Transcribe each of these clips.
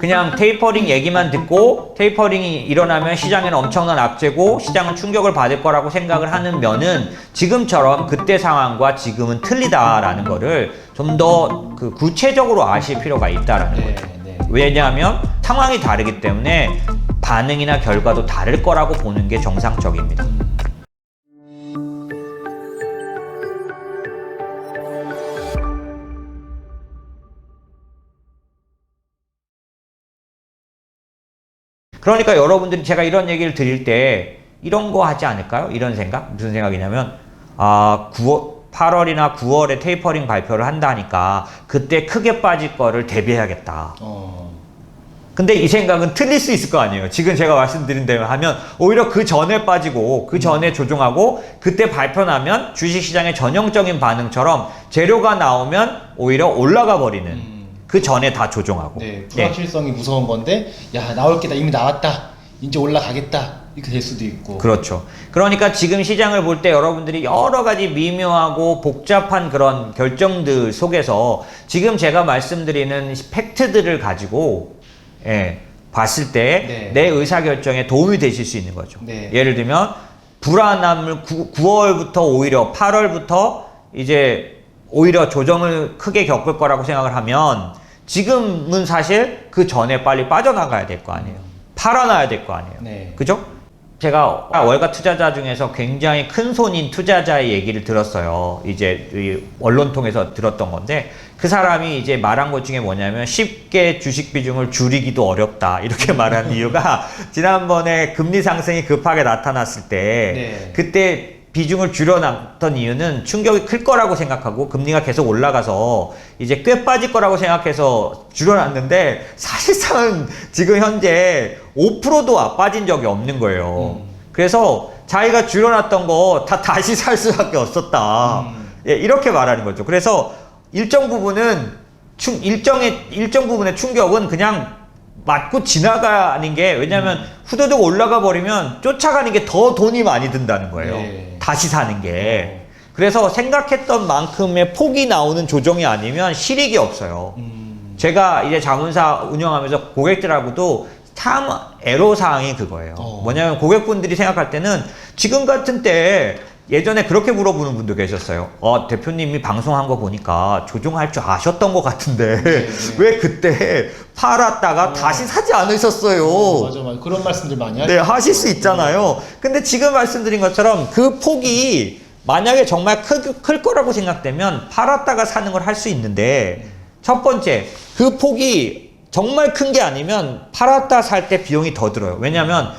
그냥 테이퍼링 얘기만 듣고 테이퍼링이 일어나면 시장에는 엄청난 악재고 시장은 충격을 받을 거라고 생각을 하는 면은 지금처럼 그때 상황과 지금은 틀리다라는 거를 좀 더 그 구체적으로 아실 필요가 있다라는 거예요. 네, 네. 왜냐하면 상황이 다르기 때문에 반응이나 결과도 다를 거라고 보는 게 정상적입니다. 그러니까 여러분들이 제가 이런 얘기를 드릴 때 이런 거 하지 않을까요? 이런 생각? 무슨 생각이냐면 아 9월 8월이나 9월에 테이퍼링 발표를 한다니까 그때 크게 빠질 거를 대비해야겠다. 어. 근데 이 생각은 틀릴 수 있을 거 아니에요. 지금 제가 말씀드린 대로 하면 오히려 그 전에 빠지고 그 전에 조종하고 그때 발표 나면 주식시장의 전형적인 반응처럼 재료가 나오면 오히려 올라가 버리는 음. 그 전에 다 조종하고. 네, 불확실성이 무서운 건데 야 나올 게 다 이미 나왔다. 이제 올라가겠다. 이렇게 될 수도 있고. 그렇죠. 그러니까 지금 시장을 볼 때 여러분들이 여러 가지 미묘하고 복잡한 그런 결정들 속에서 지금 제가 말씀드리는 팩트들을 가지고 예, 봤을 때 네. 내 의사 결정에 도움이 되실 수 있는 거죠. 네. 예를 들면 불안함을 9, 9월부터 오히려 8월부터 이제 오히려 조정을 크게 겪을 거라고 생각을 하면 지금은 사실 그 전에 빨리 빠져나가야 될 거 아니에요. 팔아놔야 될 거 아니에요. 네. 그죠? 제가 월가 투자자 중에서 굉장히 큰 손인 투자자의 얘기를 들었어요. 이제 이 언론 통해서 들었던 건데 그 사람이 이제 말한 것 중에 뭐냐면 쉽게 주식 비중을 줄이기도 어렵다 이렇게 말한 이유가 지난번에 금리 상승이 급하게 나타났을 때 네. 그때 비중을 줄여놨던 이유는 충격이 클 거라고 생각하고 금리가 계속 올라가서 이제 꽤 빠질 거라고 생각해서 줄여놨는데 사실상은 지금 현재 5%도 빠진 적이 없는 거예요. 음. 그래서 자기가 줄여놨던 거 다 다시 살 수밖에 없었다. 음. 예, 이렇게 말하는 거죠. 그래서 일정 부분은 충, 일정의, 일정 부분의 충격은 그냥 맞고 지나가는 게 왜냐면 음. 후두둑 올라가 버리면 쫓아가는 게 더 돈이 많이 든다는 거예요. 네. 다시 사는 게. 그래서 생각했던 만큼의 폭이 나오는 조정이 아니면 실익이 없어요. 음. 제가 이제 자문사 운영하면서 고객들하고도 참 애로사항이 그거예요. 어. 뭐냐면 고객분들이 생각할 때는 지금 같은 때 예전에 그렇게 물어보는 분도 계셨어요. 어, 대표님이 방송한 거 보니까 조종할 줄 아셨던 것 같은데 네. 왜 그때 팔았다가 어. 다시 사지 않으셨어요? 어, 맞아 맞아. 그런 말씀들 많이 하죠. 네, 하실 수 있잖아요. 근데 지금 말씀드린 것처럼 그 폭이 만약에 정말 클, 클 거라고 생각되면 팔았다가 사는 걸 할 수 있는데 첫 번째, 그 폭이 정말 큰 게 아니면 팔았다 살 때 비용이 더 들어요. 왜냐면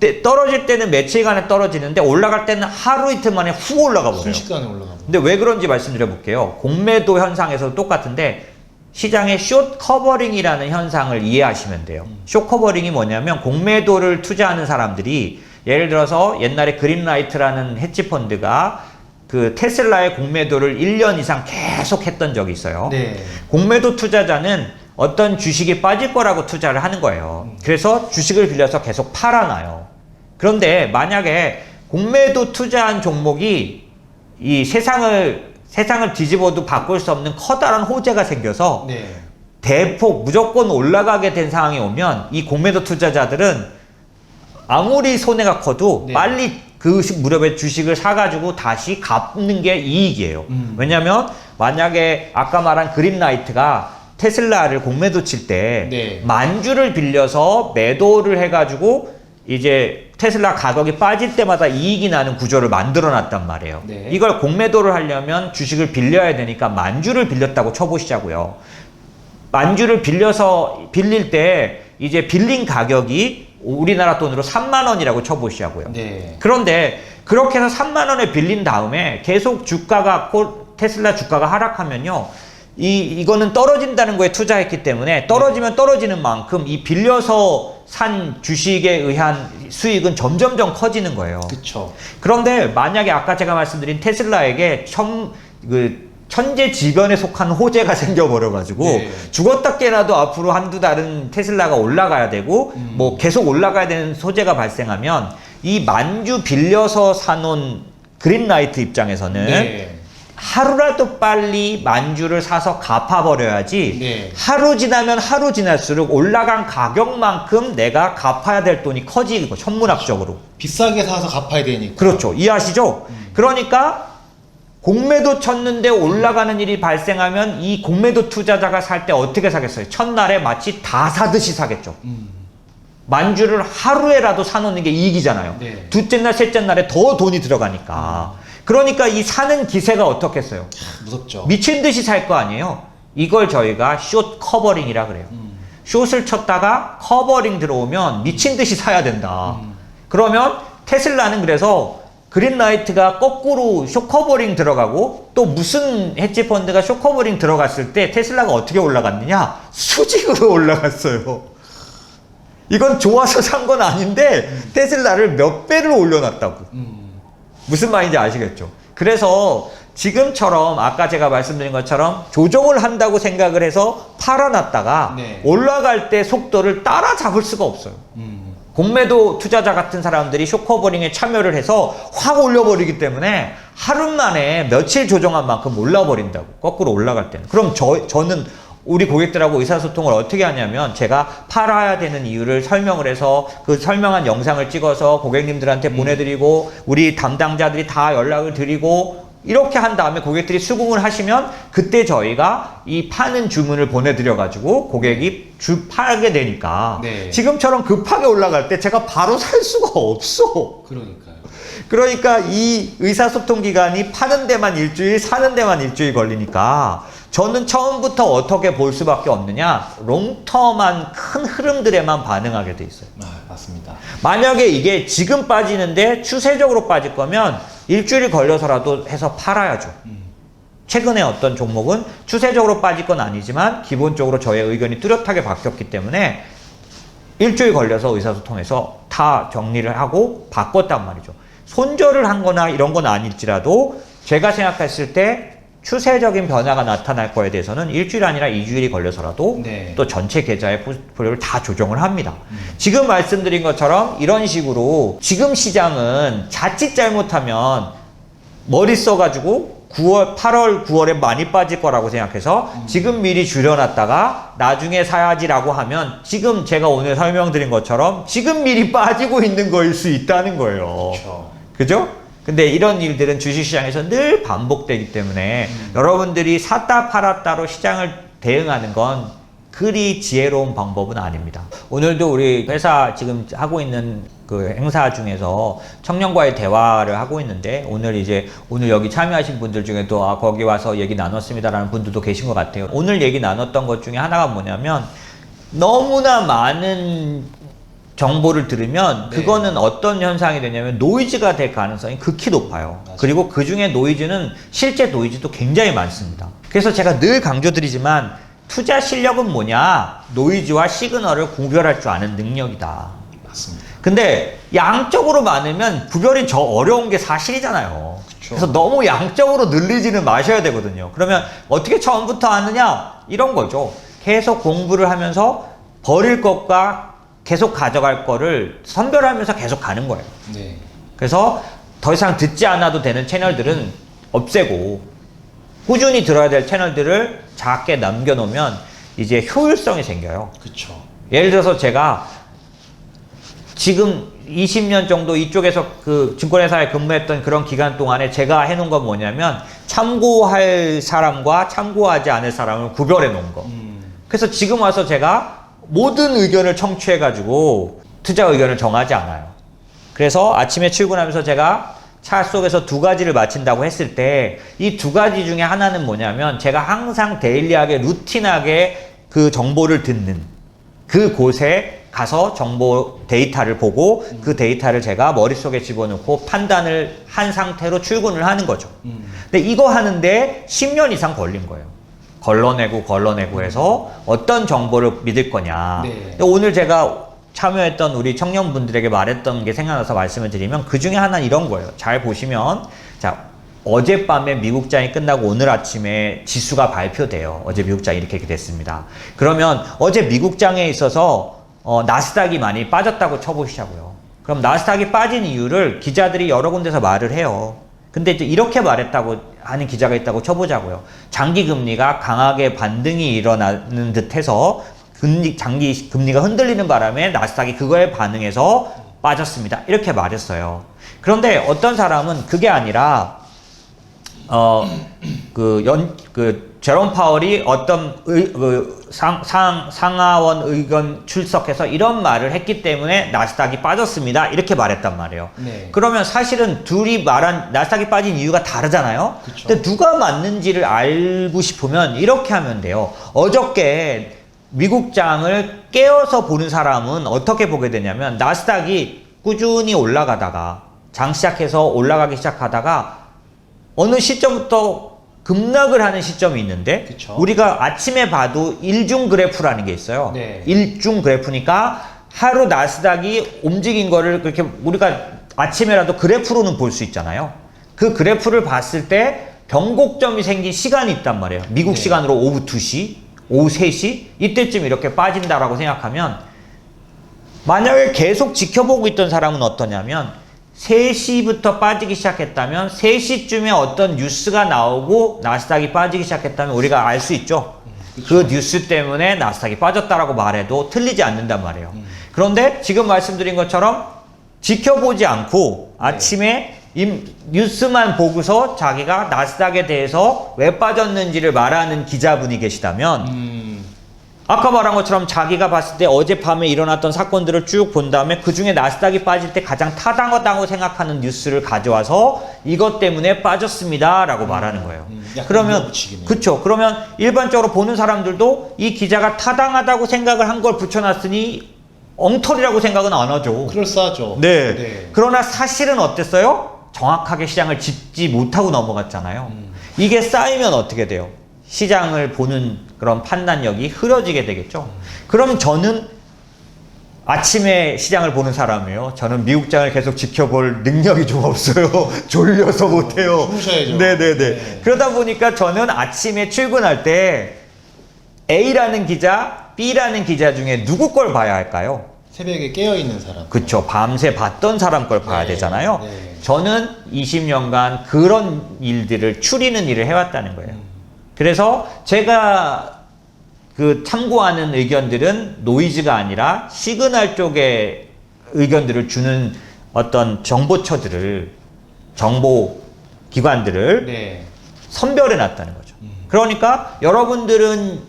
때- 떨어질 때는 며칠간에 떨어지는데 올라갈 때는 하루 이틀 만에 훅 올라가 버려요. 순식간에 올라가고. 근데 왜 그런지 말씀드려 볼게요. 공매도 현상에서도 똑같은데 시장의 숏 커버링이라는 현상을 이해하시면 돼요. 숏 커버링이 뭐냐면 공매도를 투자하는 사람들이 예를 들어서 옛날에 그린라이트라는 헤지 펀드가 그 테슬라의 공매도를 1년 이상 계속 했던 적이 있어요. 네. 공매도 투자자는 어떤 주식이 빠질 거라고 투자를 하는 거예요. 그래서 주식을 빌려서 계속 팔아놔요. 그런데 만약에 공매도 투자한 종목이 이 세상을 세상을 뒤집어도 바꿀 수 없는 커다란 호재가 생겨서 네. 대폭 무조건 올라가게 된 상황이 오면 이 공매도 투자자들은 아무리 손해가 커도 네. 빨리 그 시- 무렵에 주식을 사가지고 다시 갚는 게 이익이에요. 음. 왜냐면 만약에 아까 말한 그린라이트가 테슬라를 공매도 칠때 네. 만주를 빌려서 매도를 해가지고 이제 테슬라 가격이 빠질 때마다 이익이 나는 구조를 만들어 놨단 말이에요. 네. 이걸 공매도를 하려면 주식을 빌려야 되니까 만주를 빌렸다고 쳐보시자고요. 만주를 빌려서 빌릴 때 이제 빌린 가격이 우리나라 돈으로 3만 원이라고 쳐보시자고요. 네. 그런데 그렇게 해서 3만 원에 빌린 다음에 계속 주가가 코- 테슬라 주가가 하락하면요. 이 이거는 떨어진다는 거에 투자했기 때문에 떨어지면 떨어지는 만큼 이 빌려서 산 주식에 의한 수익은 점점점 커지는 거예요. 그쵸. 그런데 만약에 아까 제가 말씀드린 테슬라에게 천, 그 천재 지변에 속한 호재가 생겨버려가지고 네. 죽었다 깨나도 앞으로 한두 달은 테슬라가 올라가야 되고 음. 뭐 계속 올라가야 되는 소재가 발생하면 이 만주 빌려서 사놓은 그린라이트 입장에서는 네. 하루라도 빨리 만주를 사서 갚아버려야지 네. 하루 지나면 하루 지날수록 올라간 가격만큼 내가 갚아야 될 돈이 커지고 천문학적으로 비싸게 사서 갚아야 되니까. 그렇죠 이해하시죠? 그러니까 공매도 쳤는데 올라가는 일이 발생하면 이 공매도 투자자가 살 때 어떻게 사겠어요? 첫날에 마치 다 사듯이 사겠죠 음. 만주를 하루에라도 사놓는 게 이익이잖아요. 네. 둘째 날, 셋째 날에 더 돈이 들어가니까. 그러니까 이 사는 기세가 어떻겠어요? 무섭죠. 미친 듯이 살 거 아니에요? 이걸 저희가 숏 커버링이라 그래요. 음. 숏을 쳤다가 커버링 들어오면 미친 듯이 사야 된다. 음. 그러면 테슬라는 그래서 그린라이트가 거꾸로 숏 커버링 들어가고 또 무슨 헤지 펀드가 숏 커버링 들어갔을 때 테슬라가 어떻게 올라갔느냐? 수직으로 올라갔어요. 이건 좋아서 산 건 아닌데 테슬라를 몇 배를 올려놨다고. 음. 무슨 말인지 아시겠죠? 그래서 지금처럼 아까 제가 말씀드린 것처럼 조정을 한다고 생각을 해서 팔아놨다가 네. 올라갈 때 속도를 따라잡을 수가 없어요. 음. 공매도 투자자 같은 사람들이 쇼커버링에 참여를 해서 확 올려버리기 때문에 하루 만에 며칠 조정한 만큼 올라버린다고 거꾸로 올라갈 때는 그럼 저, 저는 우리 고객들하고 의사소통을 어떻게 하냐면 제가 팔아야 되는 이유를 설명을 해서 그 설명한 영상을 찍어서 고객님들한테 보내드리고 우리 담당자들이 다 연락을 드리고 이렇게 한 다음에 고객들이 수긍을 하시면 그때 저희가 이 파는 주문을 보내드려 가지고 고객이 주 팔게 되니까 네. 지금처럼 급하게 올라갈 때 제가 바로 살 수가 없어. 그러니까요. 그러니까 이 의사소통 기간이 파는 데만 일주일, 사는 데만 일주일 걸리니까 저는 처음부터 어떻게 볼 수밖에 없느냐? 롱텀한 큰 흐름들에만 반응하게 돼 있어요. 아, 맞습니다. 만약에 이게 지금 빠지는데 추세적으로 빠질 거면 일주일 걸려서라도 해서 팔아야죠. 음. 최근에 어떤 종목은 추세적으로 빠질 건 아니지만 기본적으로 저의 의견이 뚜렷하게 바뀌었기 때문에 일주일 걸려서 의사소통해서 다 정리를 하고 바꿨단 말이죠. 손절을 한 거나 이런 건 아닐지라도 제가 생각했을 때 추세적인 변화가 나타날 거에 대해서는 일주일 아니라 이주일이 걸려서라도 네. 또 전체 계좌의 포트폴리오를 다 조정을 합니다. 지금 말씀드린 것처럼 이런 식으로 지금 시장은 자칫 잘못하면 머리 써가지고 9월, 8월, 9월에 많이 빠질 거라고 생각해서 지금 미리 줄여놨다가 나중에 사야지라고 하면 지금 제가 오늘 설명드린 것처럼 지금 미리 빠지고 있는 거일 수 있다는 거예요. 그렇죠. 그죠? 근데 이런 일들은 주식시장에서 늘 반복되기 때문에 여러분들이 샀다 팔았다로 시장을 대응하는 건 그리 지혜로운 방법은 아닙니다. 오늘도 우리 회사 지금 하고 있는 그 행사 중에서 청년과의 대화를 하고 있는데 오늘 이제 오늘 여기 참여하신 분들 중에도 아 거기 와서 얘기 나눴습니다라는 분들도 계신 것 같아요. 오늘 얘기 나눴던 것 중에 하나가 뭐냐면 너무나 많은 정보를 들으면 네. 그거는 어떤 현상이 되냐면 노이즈가 될 가능성이 극히 높아요. 맞아요. 그리고 그 중에 노이즈는 실제 노이즈도 굉장히 많습니다. 그래서 제가 늘 강조드리지만 투자 실력은 뭐냐? 노이즈와 시그널을 구별할 줄 아는 능력이다. 맞습니다. 근데 양적으로 많으면 구별이 저 어려운 게 사실이잖아요. 그쵸. 그래서 너무 양적으로 늘리지는 마셔야 되거든요. 그러면 어떻게 처음부터 하느냐? 이런 거죠. 계속 공부를 하면서 버릴 것과 계속 가져갈 거를 선별하면서 계속 가는 거예요. 네. 그래서 더 이상 듣지 않아도 되는 채널들은 없애고 꾸준히 들어야 될 채널들을 작게 남겨놓으면 이제 효율성이 생겨요. 그렇죠. 예를 들어서 제가 지금 20년 정도 이쪽에서 그 증권회사에 근무했던 그런 기간 동안에 제가 해놓은 건 뭐냐면 참고할 사람과 참고하지 않을 사람을 구별해 놓은 거. 음. 그래서 지금 와서 제가 모든 의견을 청취해가지고 투자 의견을 정하지 않아요. 그래서 아침에 출근하면서 제가 차 속에서 두 가지를 마친다고 했을 때 이 두 가지 중에 하나는 뭐냐면 제가 항상 데일리하게 루틴하게 그 정보를 듣는 그 곳에 가서 정보 데이터를 보고 그 데이터를 제가 머릿속에 집어넣고 판단을 한 상태로 출근을 하는 거죠. 음. 근데 이거 하는데 10년 이상 걸린 거예요. 걸러내고 걸러내고 해서 어떤 정보를 믿을 거냐. 네. 오늘 제가 참여했던 우리 청년분들에게 말했던 게 생각나서 말씀을 드리면 그 중에 하나는 이런 거예요. 잘 보시면 자 어젯밤에 미국 장이 끝나고 오늘 아침에 지수가 발표돼요. 어제 미국 장이 이렇게 됐습니다. 그러면 어제 미국 장에 있어서 어, 나스닥이 많이 빠졌다고 쳐보시자고요. 그럼 나스닥이 빠진 이유를 기자들이 여러 군데서 말을 해요. 근데 이제 이렇게 말했다고 하는 기자가 있다고 쳐보자고요. 장기 금리가 강하게 반등이 일어나는 듯해서 금리 장기 금리가 흔들리는 바람에 나스닥이 그거에 반응해서 빠졌습니다. 이렇게 말했어요. 그런데 어떤 사람은 그게 아니라 어, 그 연, 그, 제롬 파월이 어떤 의, 그 상, 상, 상하원 의견 출석해서 이런 말을 했기 때문에 나스닥이 빠졌습니다. 이렇게 말했단 말이에요. 네. 그러면 사실은 둘이 말한 나스닥이 빠진 이유가 다르잖아요. 그쵸. 근데 누가 맞는지를 알고 싶으면 이렇게 하면 돼요. 어저께 미국장을 깨어서 보는 사람은 어떻게 보게 되냐면 나스닥이 꾸준히 올라가다가 장 시작해서 올라가기 시작하다가 어느 시점부터 급락을 하는 시점이 있는데 그쵸. 우리가 아침에 봐도 일중 그래프라는 게 있어요. 네. 일중 그래프니까 하루 나스닥이 움직인 거를 그렇게 우리가 아침에라도 그래프로는 볼 수 있잖아요. 그 그래프를 봤을 때 변곡점이 생긴 시간이 있단 말이에요. 미국 네. 시간으로 오후 2시, 오후 3시 이때쯤 이렇게 빠진다라고 생각하면 만약에 계속 지켜보고 있던 사람은 어떠냐면 3시부터 빠지기 시작했다면 3시쯤에 어떤 뉴스가 나오고 나스닥이 빠지기 시작했다면 우리가 알 수 있죠. 그 뉴스 때문에 나스닥이 빠졌다라고 말해도 틀리지 않는단 말이에요. 그런데 지금 말씀드린 것처럼 지켜보지 않고 아침에 임- 뉴스만 보고서 자기가 나스닥에 대해서 왜 빠졌는지를 말하는 기자분이 계시다면 음, 아까 말한 것처럼 자기가 봤을 때 어젯밤에 일어났던 사건들을 쭉 본 다음에 그 중에 나스닥이 빠질 때 가장 타당하다고 생각하는 뉴스를 가져와서 이것 때문에 빠졌습니다라고 말하는 거예요. 음, 그러면. 그렇죠. 그러면 일반적으로 보는 사람들도 이 기자가 타당하다고 생각을 한 걸 붙여놨으니 엉터리라고 생각은 안 하죠. 그럴싸하죠. 네. 네. 그러나 사실은 어땠어요? 정확하게 시장을 짚지 못하고 넘어갔잖아요. 음. 이게 쌓이면 어떻게 돼요? 시장을 보는 그런 판단력이 흐려지게 되겠죠. 그럼 저는 아침에 시장을 보는 사람이에요. 저는 미국장을 계속 지켜볼 능력이 좀 없어요. 졸려서 못해요. 주무셔야죠. 네네네. 네. 그러다 보니까 저는 아침에 출근할 때 A라는 기자, B라는 기자 중에 누구 걸 봐야 할까요? 새벽에 깨어 있는 사람. 그쵸. 밤새 봤던 사람 걸 봐야 네, 되잖아요. 네. 저는 20년간 그런 일들을 추리는 일을 해왔다는 거예요. 음. 그래서 제가 그 참고하는 의견들은 노이즈가 아니라 시그널 쪽의 의견들을 주는 어떤 정보처들을 정보 기관들을 네. 선별해 놨다는 거죠. 음. 그러니까 여러분들은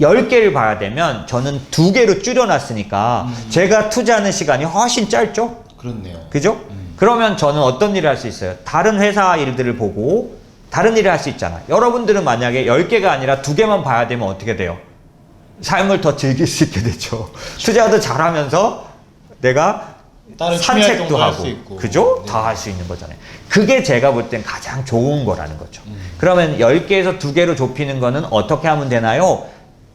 10개를 봐야 되면 저는 2개로 줄여놨으니까 음. 제가 투자하는 시간이 훨씬 짧죠? 그렇네요. 그죠? 음. 그러면 저는 어떤 일을 할 수 있어요? 다른 회사 일들을 보고 다른 일을 할 수 있잖아요. 여러분들은 만약에 10개가 아니라 2개만 봐야 되면 어떻게 돼요? 삶을 더 즐길 수 있게 되죠. 투자도 잘하면서 내가 산책도 하고. 그죠? 네. 다할 수 있는 거잖아요. 그게 제가 볼 땐 가장 좋은 거라는 거죠. 음. 그러면 10개에서 2개로 좁히는 거는 어떻게 하면 되나요?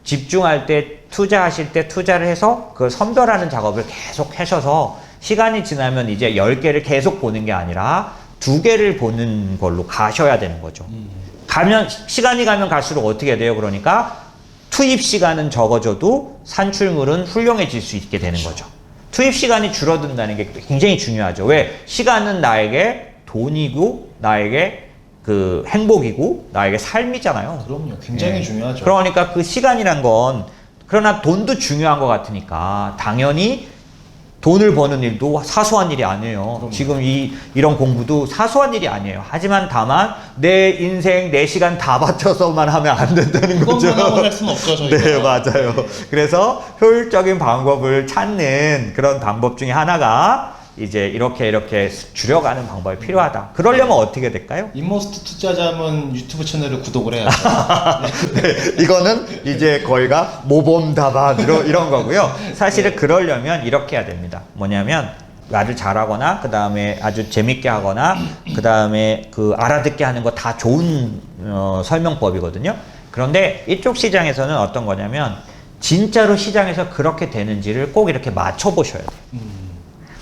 집중할 때 투자하실 때 투자를 해서 그 선별하는 작업을 계속 하셔서 시간이 지나면 이제 10개를 계속 보는 게 아니라 2개를 보는 걸로 가셔야 되는 거죠. 음. 가면 시간이 가면 갈수록 어떻게 돼요? 그러니까 투입 시간은 적어져도 산출물은 훌륭해질 수 있게 되는 거죠. 투입 시간이 줄어든다는 게 굉장히 중요하죠. 왜? 시간은 나에게 돈이고 나에게 그 행복이고 나에게 삶이잖아요. 그럼요. 굉장히 네. 중요하죠. 그러니까 그 시간이란 건 그러나 돈도 중요한 것 같으니까 당연히 돈을 버는 일도 사소한 일이 아니에요. 그럼요. 지금 이 이런 공부도 사소한 일이 아니에요. 하지만 다만 내 인생 내 시간 다 바쳐서만 하면 안 된다는 거죠. 그것만 하고 살 수는 없죠, 저희가. 네, 맞아요. 그래서 효율적인 방법을 찾는 그런 방법 중에 하나가 이제 이렇게 이렇게 줄여가는 방법이 필요하다. 그러려면 어떻게 될까요? 인모스트 투자자문 유튜브 채널을 구독을 해야죠. 네, 이거는 이제 거의가 모범답안 이런, 이런 거고요. 사실은 그러려면 이렇게 해야 됩니다. 뭐냐면 말을 잘하거나 그 다음에 아주 재밌게 하거나 그 다음에 그 알아듣게 하는 거 다 좋은 어, 설명법이거든요. 그런데 이쪽 시장에서는 어떤 거냐면 진짜로 시장에서 그렇게 되는지를 꼭 이렇게 맞춰 보셔야 돼요. 음,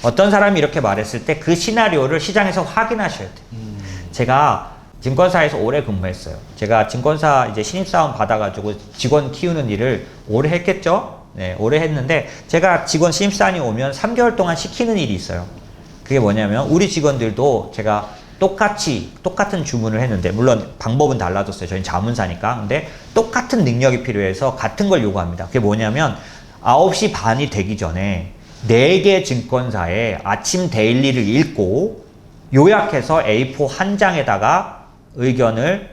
어떤 사람이 이렇게 말했을 때 그 시나리오를 시장에서 확인하셔야 돼요. 음, 제가 증권사에서 오래 근무했어요. 제가 증권사 이제 신입사원 받아가지고 직원 키우는 일을 오래 했겠죠? 네, 오래 했는데 제가 직원 신입사원이 오면 3개월 동안 시키는 일이 있어요. 그게 뭐냐면 우리 직원들도 제가 똑같이 똑같은 주문을 했는데 물론 방법은 달라졌어요. 저희는 자문사니까. 근데 똑같은 능력이 필요해서 같은 걸 요구합니다. 그게 뭐냐면 9시 반이 되기 전에 4개 증권사에 아침 데일리를 읽고 요약해서 A4 한 장에다가 의견을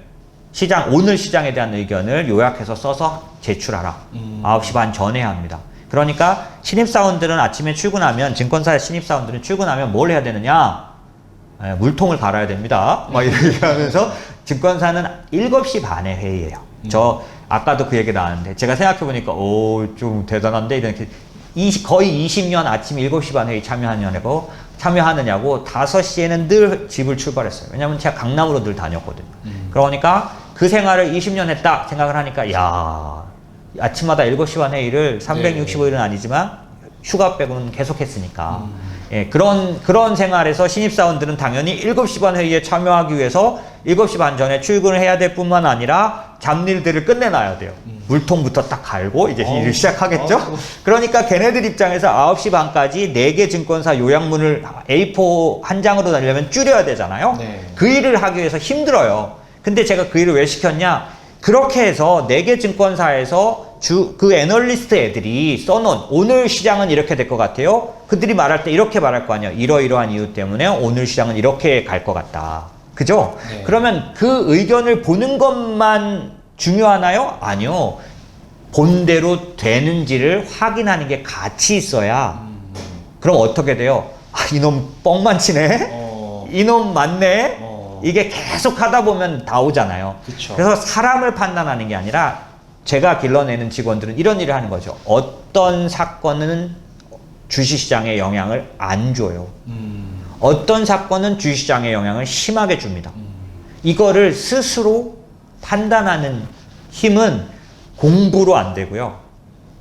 시장 오늘 시장에 대한 의견을 요약해서 써서 제출하라. 음. 9시 반 전에 합니다. 그러니까 신입사원들은 아침에 출근하면 증권사 신입사원들은 출근하면 뭘 해야 되느냐? 예, 물통을 갈아야 됩니다. 막 이렇게 하면서 증권사는 7시 반에 회의해요. 저 아까도 그 얘기 나왔는데 제가 생각해 보니까 오 좀 대단한데 이렇게 20, 거의 20년 아침 7시 반 회의 참여하느냐고 참여하느냐고 5시에는 늘 집을 출발했어요. 왜냐면 제가 강남으로 늘 다녔거든요. 그러니까 그 생활을 20년 했다 생각을 하니까 야 아침마다 7시 반 회의를 365일은 아니지만 휴가 빼고는 계속 했으니까 예, 그런 그런 생활에서 신입사원들은 당연히 7시 반 회의에 참여하기 위해서 7시 반 전에 출근을 해야 될 뿐만 아니라 잡일들을 끝내놔야 돼요. 물통부터 딱 갈고 이제 어우, 일을 시작하겠죠? 어우. 그러니까 걔네들 입장에서 9시 반까지 4개 증권사 요약문을 A4 한 장으로 달려면 줄여야 되잖아요. 네. 그 일을 하기 위해서 힘들어요. 근데 제가 그 일을 왜 시켰냐? 그렇게 해서 4개 증권사에서 주, 그 애널리스트 애들이 써놓은 오늘 시장은 이렇게 될 것 같아요. 그들이 말할 때 이렇게 말할 거 아니에요. 이러이러한 이유 때문에 오늘 시장은 이렇게 갈 것 같다. 그죠? 네. 그러면 그 의견을 보는 것만 중요하나요? 아니요. 본대로 되는지를 확인하는 게 같이 있어야 그럼 어떻게 돼요? 아, 이놈 뻥만 치네? 어. 이놈 맞네? 어. 이게 계속 하다 보면 나오잖아요. 그쵸. 래서 사람을 판단하는 게 아니라 제가 길러내는 직원들은 이런 일을 하는 거죠. 어떤 사건은 주식시장에 영향을 안 줘요. 음. 어떤 사건은 주식시장에 영향을 심하게 줍니다. 이거를 스스로 판단하는 힘은 공부로 안 되고요.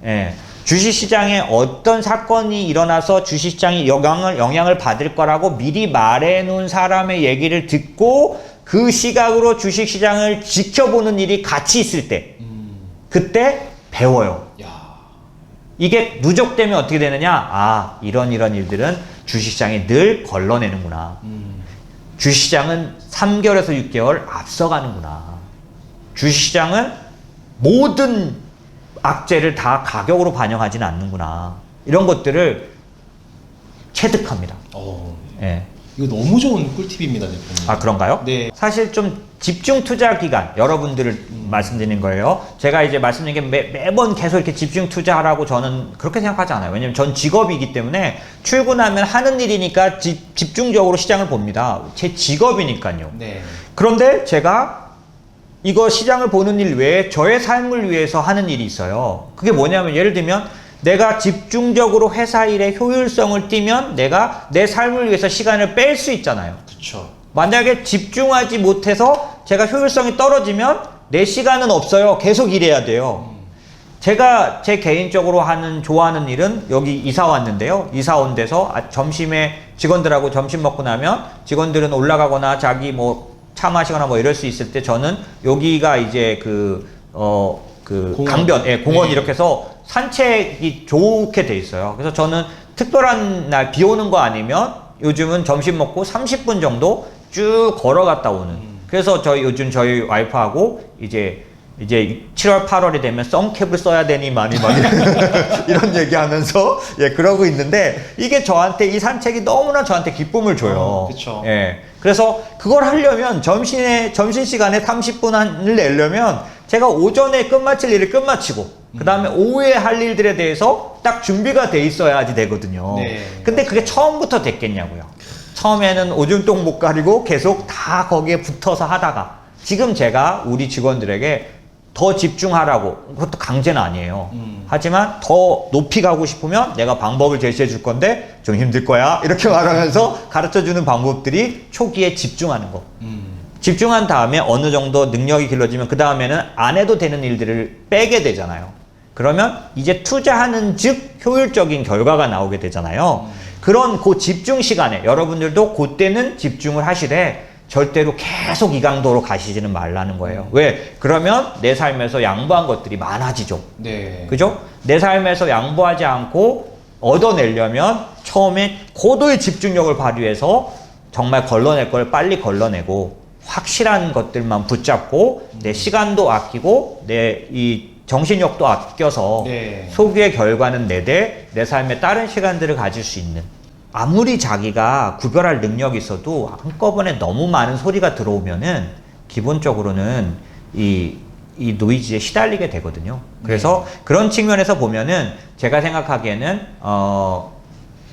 예. 주식시장에 어떤 사건이 일어나서 주식시장이 영향을, 영향을 받을 거라고 미리 말해 놓은 사람의 얘기를 듣고 그 시각으로 주식시장을 지켜보는 일이 같이 있을 때, 음. 그때 배워요. 야. 이게 누적되면 어떻게 되느냐? 아, 이런 이런 일들은 주식시장이 늘 걸러내는구나. 음. 주식시장은 3개월에서 6개월 앞서가는구나. 주식시장은 모든 악재를 다 가격으로 반영하지는 않는구나. 이런 것들을 체득합니다. 어. 예. 이거 너무 좋은 꿀팁입니다, 대표님. 아, 그런가요? 네. 사실 좀 집중 투자 기간, 여러분들을 말씀드리는 거예요. 제가 이제 말씀드린 게 매, 매번 계속 이렇게 집중 투자하라고 저는 그렇게 생각하지 않아요. 왜냐면 전 직업이기 때문에 출근하면 하는 일이니까 집, 집중적으로 시장을 봅니다. 제 직업이니까요. 네. 그런데 제가 이거 시장을 보는 일 외에 저의 삶을 위해서 하는 일이 있어요. 그게 뭐냐면 예를 들면 내가 집중적으로 회사 일의 효율성을 띠면 내가 내 삶을 위해서 시간을 뺄 수 있잖아요. 그쵸. 만약에 집중하지 못해서 제가 효율성이 떨어지면 내 시간은 없어요. 계속 일해야 돼요. 제가 제 개인적으로 하는 좋아하는 일은 여기 이사 왔는데요. 이사 온 데서 아, 점심에 직원들하고 점심 먹고 나면 직원들은 올라가거나 자기 뭐 차 마시거나 뭐 이럴 수 있을 때 저는 여기가 이제 그 어 그. 강변, 예, 공원 네. 이렇게 해서 산책이 좋게 돼 있어요. 그래서 저는 특별한 날 비 오는 거 아니면 요즘은 점심 먹고 30분 정도 쭉 걸어갔다 오는. 그래서 저희 요즘 저희 와이프하고 이제 이제 7월 8월이 되면 썬캡을 써야 되니 많이 많이 이런 얘기하면서 예 그러고 있는데 이게 저한테 이 산책이 너무나 저한테 기쁨을 줘요. 어, 그쵸. 예. 그래서 그걸 하려면 점심에 점심 시간에 30분을 내려면 제가 오전에 끝마칠 일을 끝마치고 그 다음에 오후에 할 일들에 대해서 딱 준비가 돼 있어야지 되거든요. 네. 근데 그게 처음부터 됐겠냐고요. 처음에는 오줌똥 못 가리고 계속 다 거기에 붙어서 하다가 지금 제가 우리 직원들에게 더 집중하라고 그것도 강제는 아니에요. 음. 하지만 더 높이 가고 싶으면 내가 방법을 제시해 줄 건데 좀 힘들 거야. 이렇게 말하면서 가르쳐 주는 방법들이 초기에 집중하는 거. 음. 집중한 다음에 어느 정도 능력이 길러지면 그 다음에는 안 해도 되는 일들을 빼게 되잖아요. 그러면 이제 투자하는 즉 효율적인 결과가 나오게 되잖아요. 그런 그 집중 시간에 여러분들도 그때는 집중을 하시되 절대로 계속 이 강도로 가시지는 말라는 거예요. 왜? 그러면 내 삶에서 양보한 것들이 많아지죠. 네. 그죠? 내 삶에서 양보하지 않고 얻어내려면 처음에 고도의 집중력을 발휘해서 정말 걸러낼 걸 빨리 걸러내고 확실한 것들만 붙잡고 내 시간도 아끼고 내 이 정신력도 아껴서 네. 소규의 결과는 내되 내 삶의 다른 시간들을 가질 수 있는 아무리 자기가 구별할 능력이 있어도 한꺼번에 너무 많은 소리가 들어오면은 기본적으로는 이, 이 노이즈에 시달리게 되거든요. 그래서 그런 측면에서 보면은 제가 생각하기에는 어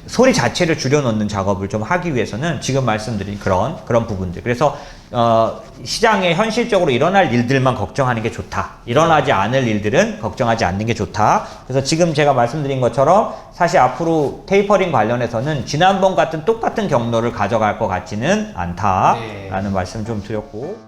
소리 자체를 줄여놓는 작업을 좀 하기 위해서는 지금 말씀드린 그런 그런 부분들. 그래서 어, 시장에 현실적으로 일어날 일들만 걱정하는 게 좋다. 일어나지 않을 일들은 걱정하지 않는 게 좋다. 그래서 지금 제가 말씀드린 것처럼 사실 앞으로 테이퍼링 관련해서는 지난번 같은 똑같은 경로를 가져갈 것 같지는 않다라는 네. 말씀 좀 드렸고.